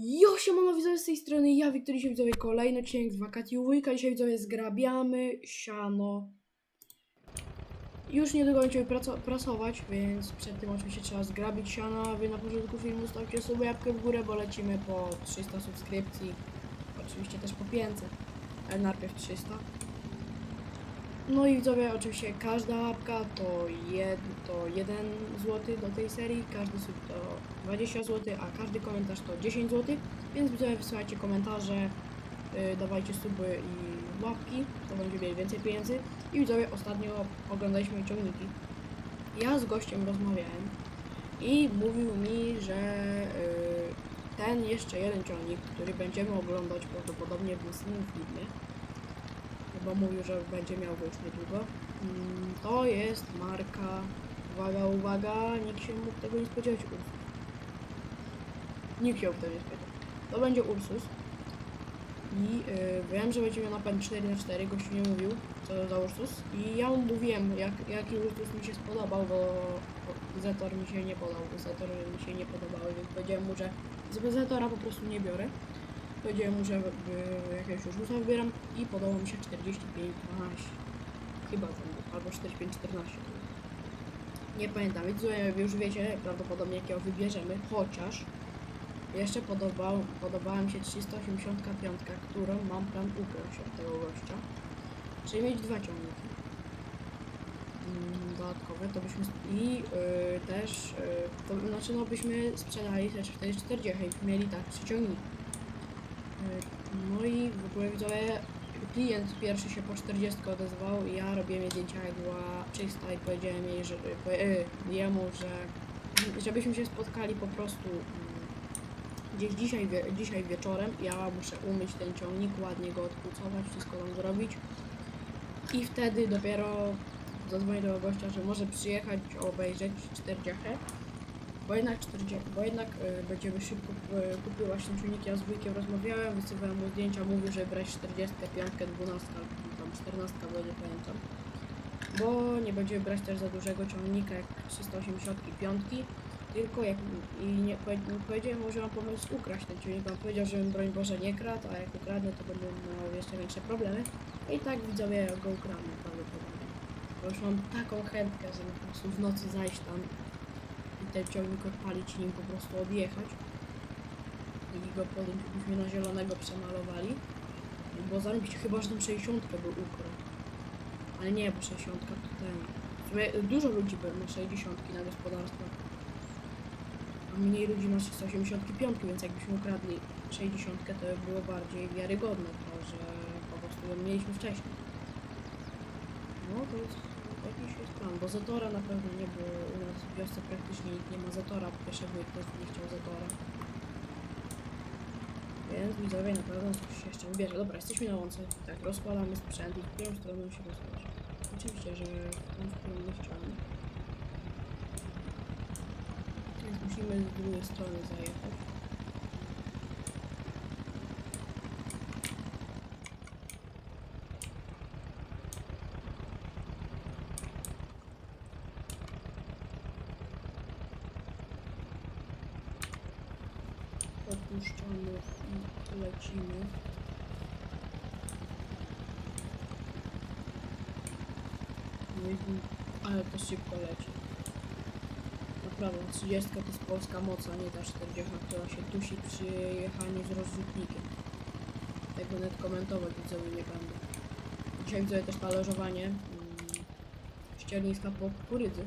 Jo, siemano widzowie z tej strony, ja Wiktor, dzisiaj widzowie kolejny odcinek z wakacji u wujka, dzisiaj widzowie zgrabiamy siano. Już niedługo będziemy praco- prasować, więc przed tym oczywiście trzeba zgrabić siano, wy na początku filmu stawcie sobie łapkę w górę, bo lecimy po 300 subskrypcji, oczywiście też po 500, ale najpierw 300. No i widzowie, oczywiście każda łapka to, jed, to 1 zł do tej serii, każdy sub to 20 zł, a każdy komentarz to 10 zł, więc widzowie wysyłajcie komentarze, yy, dawajcie suby i łapki, to będzie mieli więcej pieniędzy. I widzowie, ostatnio oglądaliśmy ciągniki. Ja z gościem rozmawiałem i mówił mi, że yy, ten jeszcze jeden ciągnik, który będziemy oglądać prawdopodobnie w następnym filmie, bo mówił, że będzie miał go już niedługo. Mm, To jest marka, uwaga, uwaga, nikt się mógł tego nie spodziewać, Ursus. Nikt się tego nie spodziewał. To będzie Ursus. I y, wiem, że będzie miał napęd 4x4, gościu nie mówił, co za Ursus. I ja mu mówiłem, jak, jaki Ursus mi się spodobał, bo Zetor mi się nie podał, Zetor mi się nie podobały, więc powiedziałem mu, że z Zetora po prostu nie biorę. Powiedziałem że y, jakiegoś Ursusa wybieram i podobał mi się 45 12. Chyba był, albo 45 14. to był. Nie pamiętam, więc e, już wiecie prawdopodobnie jakiego wybierzemy, chociaż jeszcze podobał, podobała mi się 385, którą mam plan ukraść od tego gościa. Czyli mieć dwa ciągniki. Mm, Dodatkowe to byśmy i y, też y, to znaczy no byśmy sprzedali też wtedy 40 i mieli tak trzy ciągniki. I w ogóle widzowie klient pierwszy się po 40 odezwał i ja robiłem jej zdjęcia jak była czysta i powiedziałem jej, że po, y, jemu, że żebyśmy się spotkali po prostu mm, gdzieś dzisiaj, wie, dzisiaj wieczorem. Ja muszę umyć ten ciągnik, ładnie go odpucować, wszystko tam zrobić. I wtedy dopiero zadzwonię do gościa, że może przyjechać obejrzeć 40. Bo jednak 40, bo jednak y, będziemy szybko y, kupił właśnie czujniki, ja z wujkiem rozmawiałem, wysyłałem mu zdjęcia, mówił, że brać 45, 12, tam 14, bo nie pamiętam. Bo nie będziemy brać też za dużego ciągnika jak 385, tylko jak i nie, powie- nie powiedziałem mu, że mam pomysł ukraść ten ciągnik, on powiedział, żebym broń Boże nie kradł, a jak ukradnę to będę miał jeszcze większe problemy. I tak widzowie go ukradnę prawdopodobnie. Bo już mam taką chętkę, żeby po prostu w nocy zajść tam ten ciągnik odpalić i nim po prostu odjechać. I go potem byśmy na zielonego przemalowali. Bo zarobić chyba, że tam 60 by ukradł. Ale nie, bo 60 to ten. Dużo ludzi ma 60 na gospodarstwach. A mniej ludzi ma 185, więc jakbyśmy ukradli 60, to by było bardziej wiarygodne to, że po prostu ją mieliśmy wcześniej. No to jest jakiś jest plan, bo Zatora na pewno nie było u nas w wiosce praktycznie nikt nie ma Zatora, po pierwsze wujek też nie chciał Zatora. Więc widzowie na pewno coś się jeszcze wybierze. Dobra, jesteśmy na łące, tak, rozkładamy sprzęt i w którą stronę się rozkłada. Oczywiście, że w którą nie chciałem. Więc musimy z drugiej strony zajechać. Opuszczamy i lecimy. No Ale to szybko leci. Naprawdę, 30 to jest polska moc, a nie ta 40, która się dusi przy jechaniu z rozrzutnikiem. Tego nawet komentować widzowie nie będę. Dzisiaj widzę też talerzowanie mm, ścierniska po kukurydzy.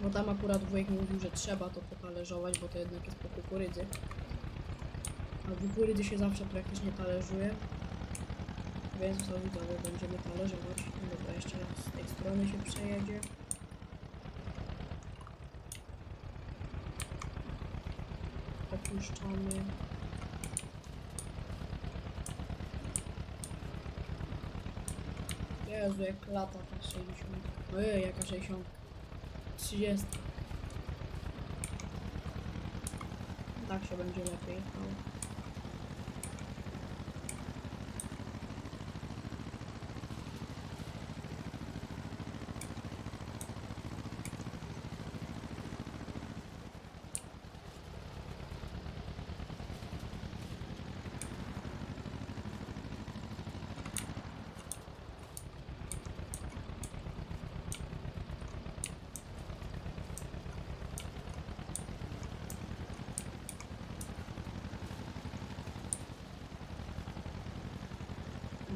Bo tam akurat wujek mówił, że trzeba to potalerzować, bo to jednak jest po kukurydzy. A kukurydzy się zawsze praktycznie talerzuje. Więc co widzowie, będziemy talerzować. Dobra, jeszcze raz z tej strony się przejedzie. Opuszczamy. Jezu, jak lata ta 60. Ojej, jaka 60. 30. Tak się będzie lepiej jechało.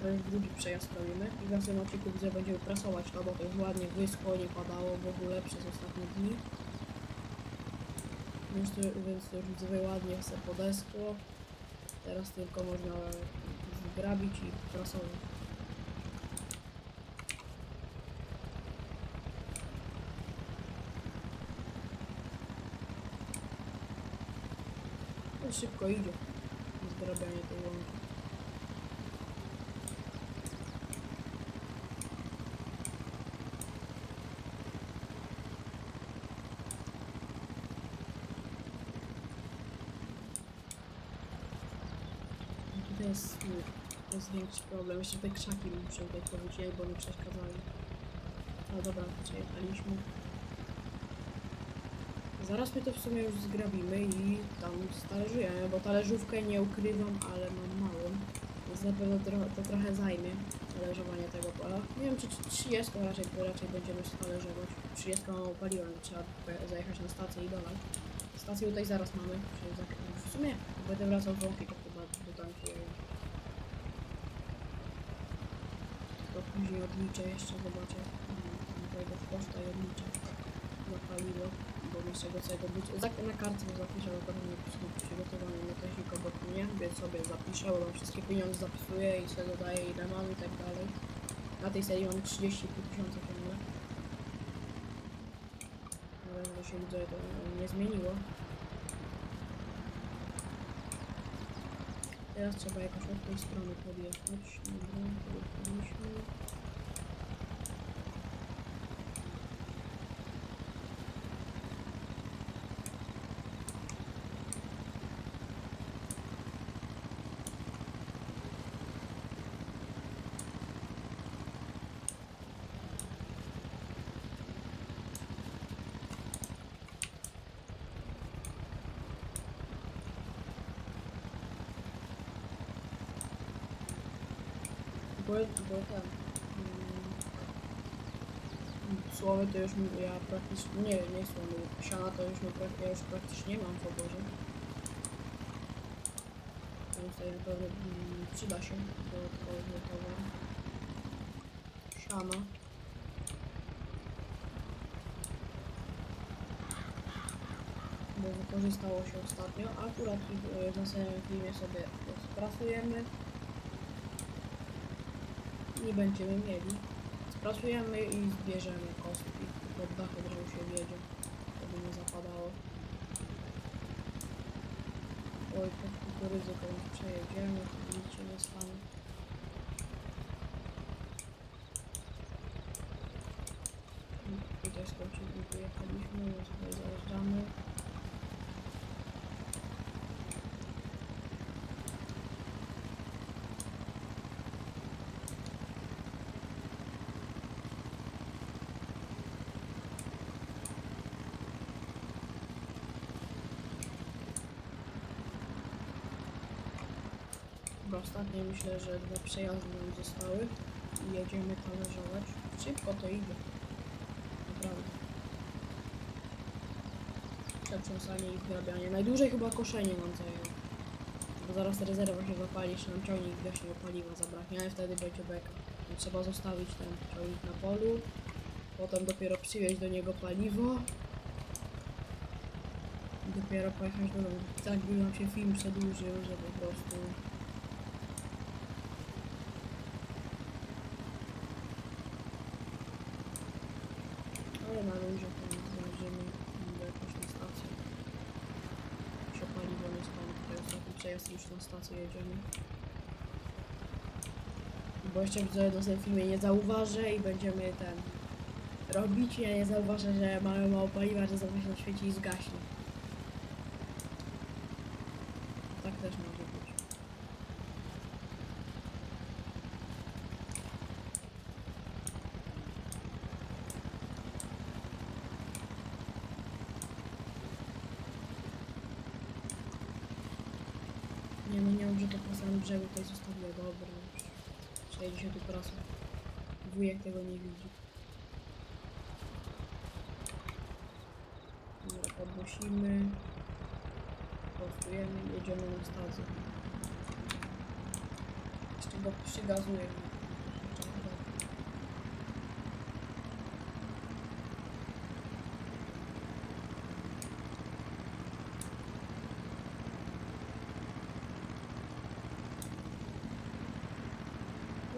To już drugi przejazd robimy i w następnym odcinku widzę będziemy prasować to, bo to ładnie wyschło, nie padało w ogóle przez ostatnie dni. Więc to, więc to już widzę ładnie se podeschło. Teraz tylko można zgrabić i prasować. To szybko idzie zgrabianie tej łąki. I To jest, to jest większy problem. Jeszcze te krzaki muszę tutaj powycinać, bo mi przeszkadzają. No dobra, przejechaliśmy. Zaraz my to w sumie już zgrabimy i tam stależujemy, bo talerzówkę nie ukrywam, ale mam małą. Więc na pewno to trochę zajmie talerzowanie tego pola. Nie wiem czy 30 raczej, raczej będziemy talerzować. 30 paliłem, trzeba zajechać na stację i dolać. Stację tutaj zaraz mamy. za- W sumie będę wracał z łąki, to później odliczę jeszcze, zobaczę. Mm, Wejdę w koszta i odliczę na paliwo, bo mi z czego całego być. Za- Na kartce zapiszę, bo pewnie nie przy- przygotowany na technik obok mnie, więc sobie zapiszę, bo wszystkie pieniądze zapisuję i sobie dodaję ile mam i tak dalej. Na tej serii mam 30 tysiące ciągle. Ale się widzę, to nie zmieniło. Teraz trzeba jakoś od tej strony podjechać. Dobra, podjechaliśmy. Bo, bo ten. mm, Słowy to już. Nie, nie słowy. Siana to już, praktycznie mam w oborze. Więc tutaj naprawdę mm, przyda się dodatkowy towar. Siana. Bo wykorzystało się ostatnio. Akurat w następnym filmie sobie sprasujemy nie będziemy mieli. Sprasujemy i zbierzemy kostki pod dachem, żeby się wiedzie, żeby nie zapadało. Oj, pod kukurydzę komuś przejedziemy, nic się nie stanie. Tutaj skończyliśmy, jechaliśmy, więc tutaj zajeżdżamy. Chyba ostatnio myślę, że dwa przejazdy nam zostały i jedziemy talerzować. Szybko to idzie. Naprawdę. Przetrząsanie i zgrabianie. Najdłużej chyba koszenie nam zajęło. Bo zaraz rezerwa się zapali, jeszcze nam ciągnik gaśnie paliwa zabraknie, ale wtedy będzie beka. Trzeba zostawić ten ciągnik na polu, potem dopiero przywieźć do niego paliwo i dopiero pojechać do domu. Tak by nam się film przedłużył, że po prostu Ale na luzie tam znajdziemy jakąś na stację. Się paliwo nie stanie. Ostatni przejazd już na stację jedziemy. Bo jeszcze widzę na tym filmie nie zauważę i będziemy ten robić. Ja nie zauważę, że mamy mało paliwa, że znowu się świeci i zgaśnie. Tak też może być. Nie to po samym brzegu tutaj zostawiła. Dobra, już. Przejedzie się tu prasą. Wujek tego nie widzi. Dobra, podnosimy. Prostujemy jedziemy na stację. Jeszcze go przygazuję.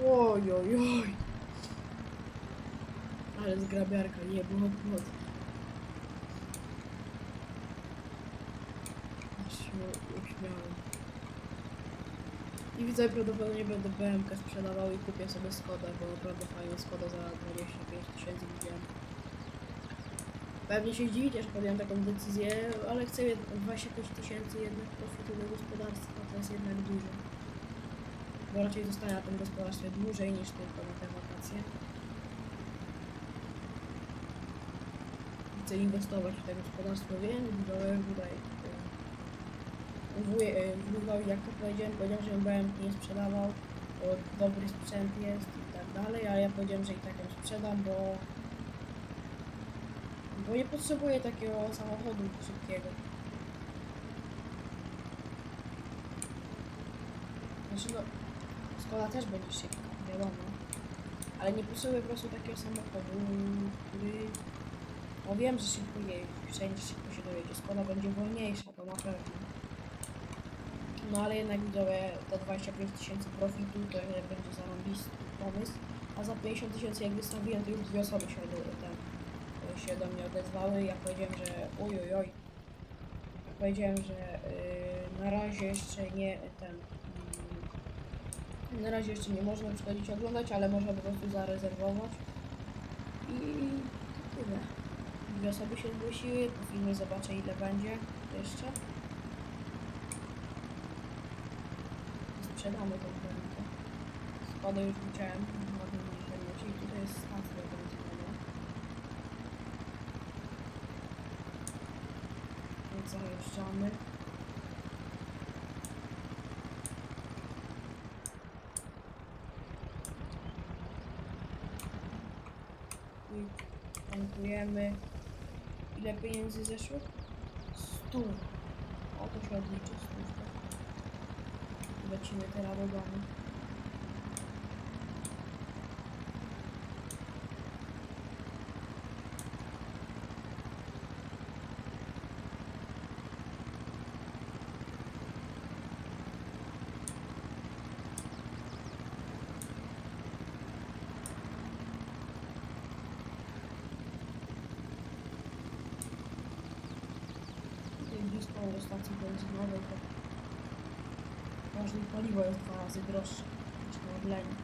Oj, oj, oj. Ale zgrabiarka, jebło od Aż się uśmiałem. I widzę, prawdopodobnie będę BMK sprzedawał i kupię sobie Skodę, bo naprawdę fajna Skoda za 25 tysięcy widziałem. Pewnie się zdziwicie, że podjąłem taką decyzję, ale chcę jed- 25 tysięcy jednak profitu do gospodarstwa, to jest jednak dużo. Bo raczej zostaję na tym gospodarstwie dłużej niż tylko na te wakacje. Chcę inwestować w to gospodarstwo, więc widzowie tutaj e, wuj, e, wujowi, jak to powiedziałem, powiedział, że BM nie sprzedawał, bo dobry sprzęt jest i tak dalej, a ja powiedziałem, że i tak ją sprzedam, bo bo nie potrzebuję takiego samochodu szybkiego. Znaczy no, Skoda też będzie szybka, wiadomo. Ale nie potrzebuję po prostu takiego samochodu, który... No wiem, że szybko jeździ, wszędzie szybko się dojedzie. Skoda będzie wolniejsza, to na pewno. No ale jednak widzowie, te 25 tysięcy profitu to jednak będzie zarąbisty pomysł. A za 50 tysięcy jak wystawiłem, to już dwie osoby się, do, ten, się do mnie odezwały. Ja powiedziałem, że oj oj oj. Ja powiedziałem, że yy, na razie jeszcze nie ten. Yy, na razie jeszcze nie można przychodzić oglądać, ale można po prostu zarezerwować. I tyle. Dwie osoby się zgłosiły, po filmie zobaczę ile będzie jeszcze. Sprzedamy tą rękę. Spodę już widziałem na internecie i tutaj jest stacja benzynowa. Więc zajeżdżamy. Tankujemy. Ile pieniędzy zeszło? Stu. O, to się odliczy stówkę. Lecimy teraz do domu. Tutaj blisko do stacji benzynowej to Ważne paliwo jest dwa razy droższe niż na Orlenie.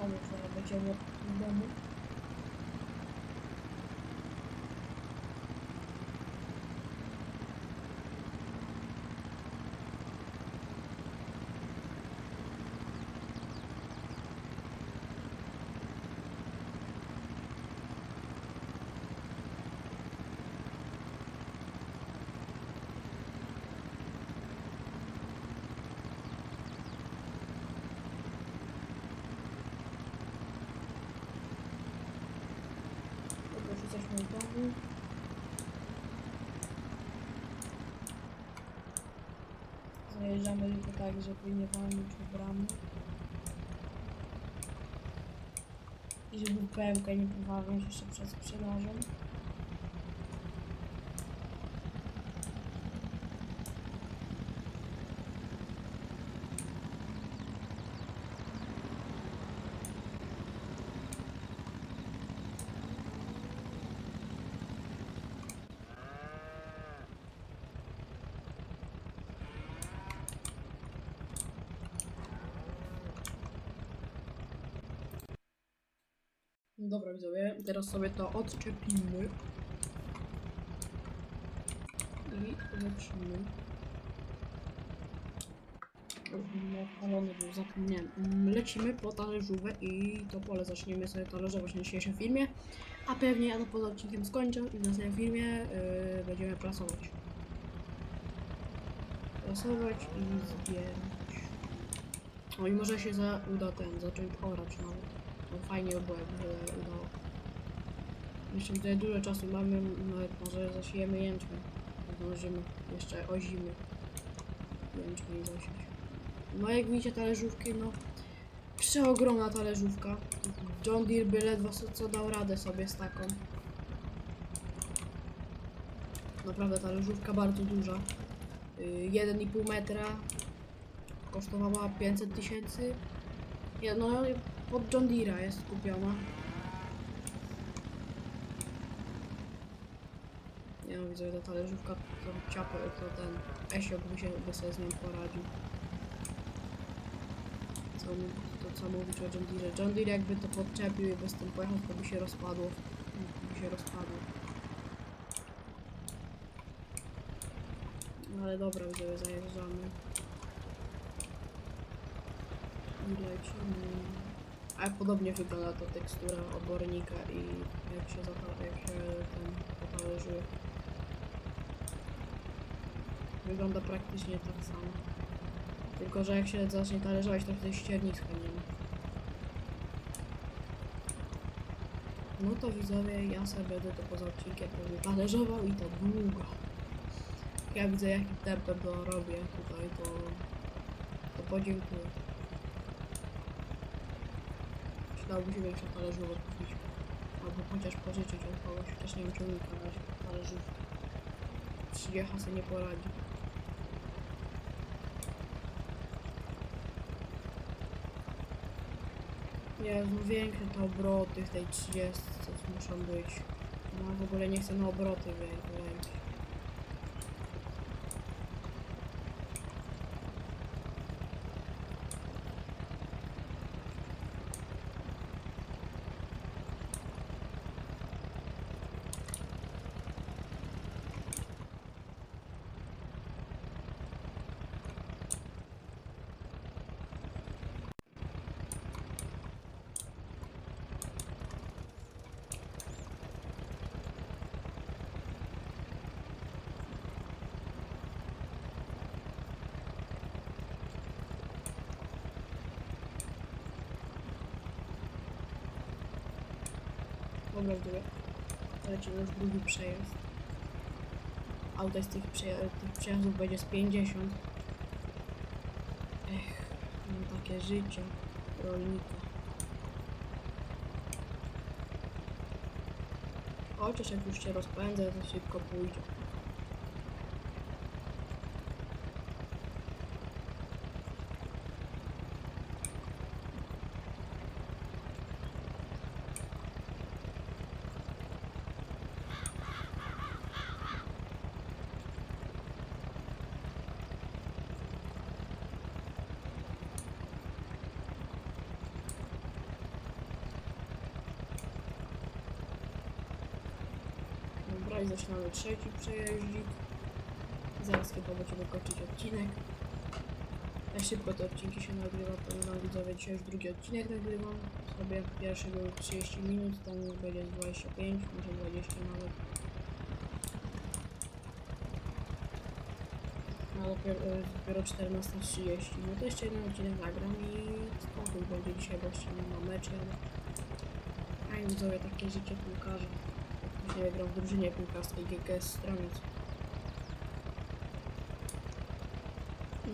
Mamy zaraz Najeżdżamy tylko tak, żeby nie walnąć w bramę. I żeby pełkę nie powalnąć jeszcze przed sprzedażą. Dobra widzowie, teraz sobie to odczepimy. I lecimy. Palony był, zapomniałem. Mm, Lecimy po talerzówę i to pole zaczniemy sobie talerzować na dzisiejszym filmie. A pewnie ja to poza odcinkiem skończę i w następnym filmie yy, będziemy prasować. Prasować i zbierać. O i może się za, uda ten, zacząć orać nawet. Fajnie by było, jakby się udało. Jeszcze tutaj dużo czasu mamy, nawet może zasiejemy jęczmień. Zdążymy jeszcze o zimy jęczmień zasiać. No jak widzicie talerzówki, no przeogromna talerzówka. John Deere by ledwo co, dał radę sobie z taką. Naprawdę talerzówka bardzo duża. Yy, 1,5 metra. Kosztowała 500 tysięcy. No pod John Deere'a jest kupiona. Nie no, widzę, że ta talerzówka, to ciapę, to ten Esiok by, się, by sobie z nią poradził. Co, to co mówić o John Deere? John Deere jakby to podczepił i by z tym pojechał, to by się rozpadło. By się rozpadło. No ale dobra, widzę, zajeżdżamy. I lecimy. A jak podobnie wygląda ta tekstura obornika i jak się, zapa- jak się ten potalerzuje. Wygląda praktycznie tak samo. Tylko, że jak się zacznie talerzować, to wtedy ścierniska nie ma. No to widzowie, ja sobie będę to poza odcinkiem pewnie talerzował i to długo. Ja widzę jakim tempem to robię tutaj, to, to podziękuję. Przydałoby się większą talerzówkę kupić. Albo chociaż pożyczyć od kogoś. Chociaż nie wiem na razie talerzówki. 30 sobie nie poradzi. Jezu, większe te obroty w tej 30 muszą być. No w ogóle nie chcę na obroty wej- wejść. Dobra, widzowie. Lecimy już drugi przejazd. Auta z tych, przeja tych przejazdów będzie z 50. Ech, mam takie życie rolnika. Chociaż jak już się rozpędzę, to szybko pójdzie. Zaczynamy trzeci przejeździk. Zaraz chyba będziemy kończyć odcinek. Jak szybko te odcinki się nagrywa, powiem wam widzowie, dzisiaj już drugi odcinek nagrywam. Sobie pierwszy był 30 minut, ten będzie z 25, może 20 nawet. No dopiero, e, dopiero 14.30. No to jeszcze jeden odcinek nagram i spokój będzie dzisiaj gościem na mecze. A i widzowie, takie życie piłkarza. Dzisiaj gram w drużynie piłkarskiej GKS Stroniec.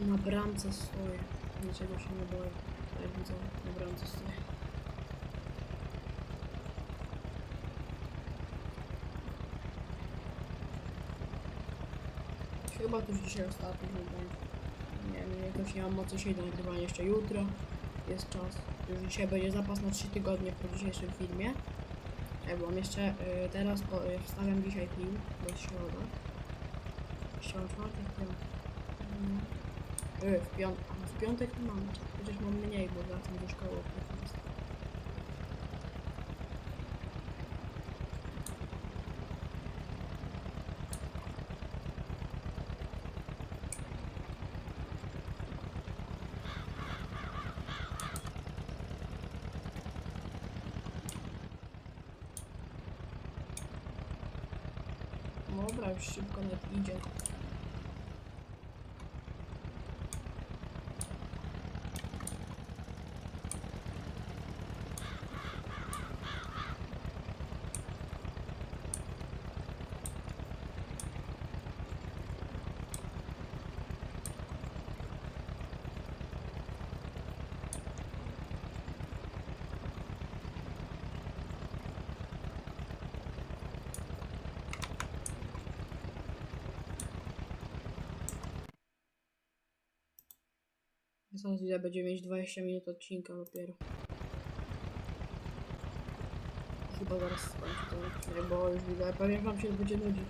No na bramce stoję. Niczego się nie boję. Tak widzę, na bramce stoję. Chyba to już dzisiaj ostatni chyba. Nie wiem, jakoś nie mam mocy się do nagrywania jeszcze jutro. Jest czas. Już dzisiaj będzie zapas na 3 tygodnie po dzisiejszym filmie. Ja mam jeszcze y, teraz po, y, wstawiam dzisiaj film do środa. Dzisiaj mam czwartek, piątek. Mm. Y, w, piąt w piątek mam. Chociaż mam mniej, bo wracam do szkoły o 15. Dobra, już szybko nie idzie. Zaraz ile będzie mieć 20 minut odcinka dopiero. Chyba zaraz skończę ten odcinek, bo już widzę, pewnie wam się będzie nudzić.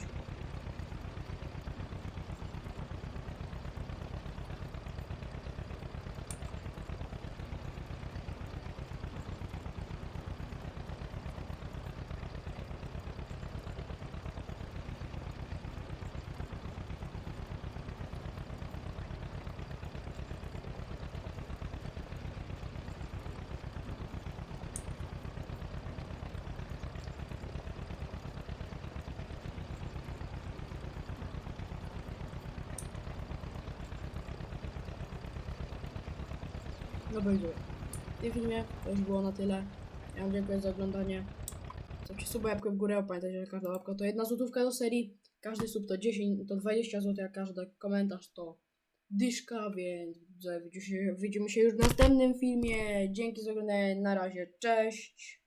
Będzie. W tym filmie to już było na tyle. Ja wam dziękuję za oglądanie. Zostawcie suba, łapkę w górę, pamiętajcie, że każda łapka to jedna złotówka do serii. Każdy sub to 10, to 20 zł, a każdy komentarz to dyszka, więc widzimy się już w następnym filmie. Dzięki za oglądanie, na razie, cześć!